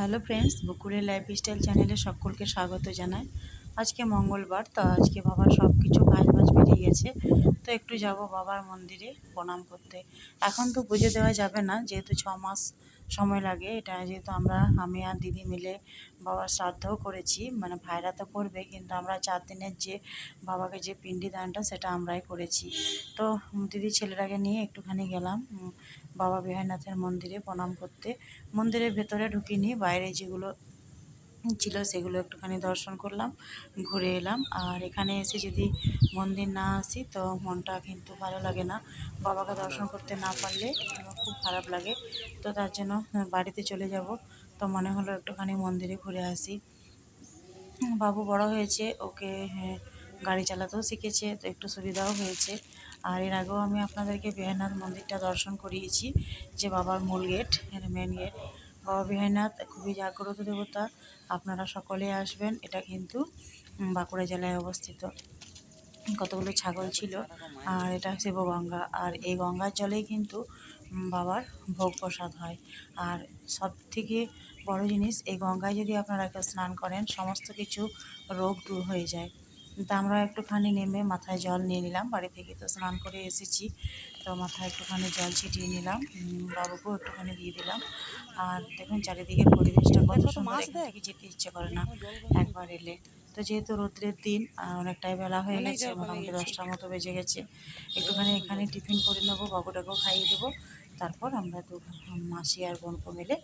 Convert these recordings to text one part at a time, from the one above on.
Hello friends বকুড়ের lifestyle চ্যানেলে সকলকে স্বাগত জানাই। আজকে মঙ্গলবার, তো আজকে বাবার সব কিছু কাজ বাজ বেরিয়ে গেছে। তো একটু যাব বাবার মন্দিরে, প্রণাম করতে। এখন তো পুজো দেওয়া যাবে না, যেহেতু ছ মাস সময় লাগে। এটা যেহেতু আমরা, আমি আর দিদি মিলে বাবার শ্রাদ্ধও করেছি মানে ভাইরা তো করবে, কিন্তু আমরা চার দিনের যে বাবাকে যে পিণ্ডি দানটা, সেটা আমরাই করেছি। তো দিদি ছেলেটাকে নিয়ে একটুখানি গেলাম বাবা বিহারনাথের মন্দিরে প্রণাম করতে। মন্দিরের ভেতরে ঢুকিনি, বাইরে যেগুলো ছিল সেগুলো একটুখানি দর্শন করলাম ঘুরে এলাম। আর এখানে এসে যদি মন্দির না আসি তো মনটা কিন্তু ভালো লাগে না। বাবাকে দর্শন করতে না পারলে খুব খারাপ লাগে। তো তার জন্য বাড়িতে চলে যাব। তো মনে হলো একটুখানি মন্দিরে ঘুরে আসি। বাবু বড় হয়েছে ওকে হ্যাঁ, গাড়ি চালাতেও শিখেছে তো একটু সুবিধাও হয়েছে। আর এর আগেও আমি আপনাদেরকে বিহারনাথ মন্দিরটা দর্শন করিয়েছি যে বাবার মূল গেট মেন গেট বাবা বিহারনাথ খুবই জাগ্রত দেবতা। আপনারা সকলে আসবেন। এটা কিন্তু বাঁকুড়া জেলায় অবস্থিত। কতগুলো ছাগল ছিল। আর এটা শিবগঙ্গা। আর এই গঙ্গার জলেই কিন্তু বাবার ভোগ প্রসাদ হয়। আর সব থেকে বড় জিনিস, এই গঙ্গায় যদি আপনারা কেউ স্নান করেন, সমস্ত কিছু রোগ দূর হয়ে যায়। তা আমরা একটুখানি নেমে মাথায় জল নিয়ে নিলাম বাড়ি থেকে তো স্নান করে এসেছি। তো মাথায় একটুখানি জল ছিটিয়ে নিলাম বাবুকেও একটুখানি দিয়ে দিলাম। আর দেখুন চারিদিকে পরিবেশটা কত সুন্দর যেতে ইচ্ছে করে না। একবার এলে তো যেহেতু রৌদ্রের দিন আর অনেকটাই বেলা হয়ে গেছে মোটামুটি দশটার মতো বেজে গেছে। একটুখানি এখানে টিফিন করে নেব বাবুটাকেও খাইয়ে দেবো। তারপর আমরা দু মাসি আর বোনকে মিলে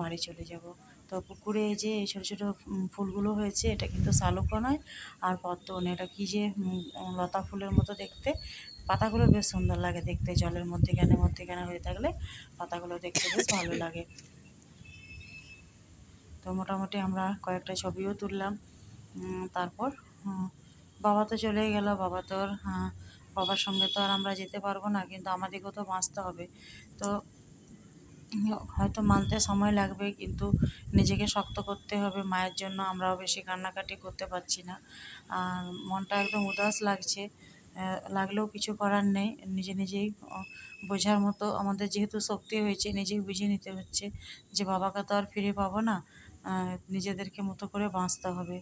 বাড়ি চলে যাব। তো পুকুরে যে এই ছোটো ছোটো ফুলগুলো হয়েছে এটা কিন্তু শালুকও নয় আর পদ্ম নয়। এটা কী যে লতা ফুলের মতো দেখতে। পাতাগুলো বেশ সুন্দর লাগে দেখতে জলের মধ্যে কেন মধ্যে কেন হয়ে থাকলে পাতাগুলো দেখতে বেশ ভালো লাগে। তো মোটামুটি আমরা কয়েকটা ছবিও তুললাম। তারপর বাবা তো চলেই গেল। বাবা তো আর আহ, বাবার সঙ্গে তো আর আমরা যেতে পারব না কিন্তু আমাদেরকেও তো বাঁচতে হবে। তো হয়তো মানতে সময় লাগবে কিন্তু নিজেকে শক্ত করতে হবে। মায়ের জন্য আমরাও বেশি কান্নাকাটি করতে পারছি না। আর মনটা একদম উদাস লাগছে। লাগলেও কিছু করার নেই। নিজে নিজেই বোঝার মতো আমাদের যেহেতু শক্তি হয়েছে নিজেই বুঝে নিতে হচ্ছে যে বাবাকে তো আর ফিরে পাবো না। নিজেদেরকে মতো করে বাঁচতে হবে।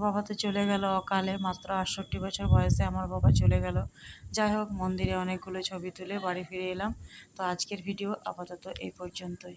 বাবা তো চলে গেল অকালে, মাত্র আটষট্টি বছর বয়সে আমার বাবা চলে গেল। যাই হোক, মন্দিরে অনেকগুলো ছবি তুলে বাড়ি ফিরে এলাম। তো আজকের ভিডিও আপাতত এই পর্যন্তই।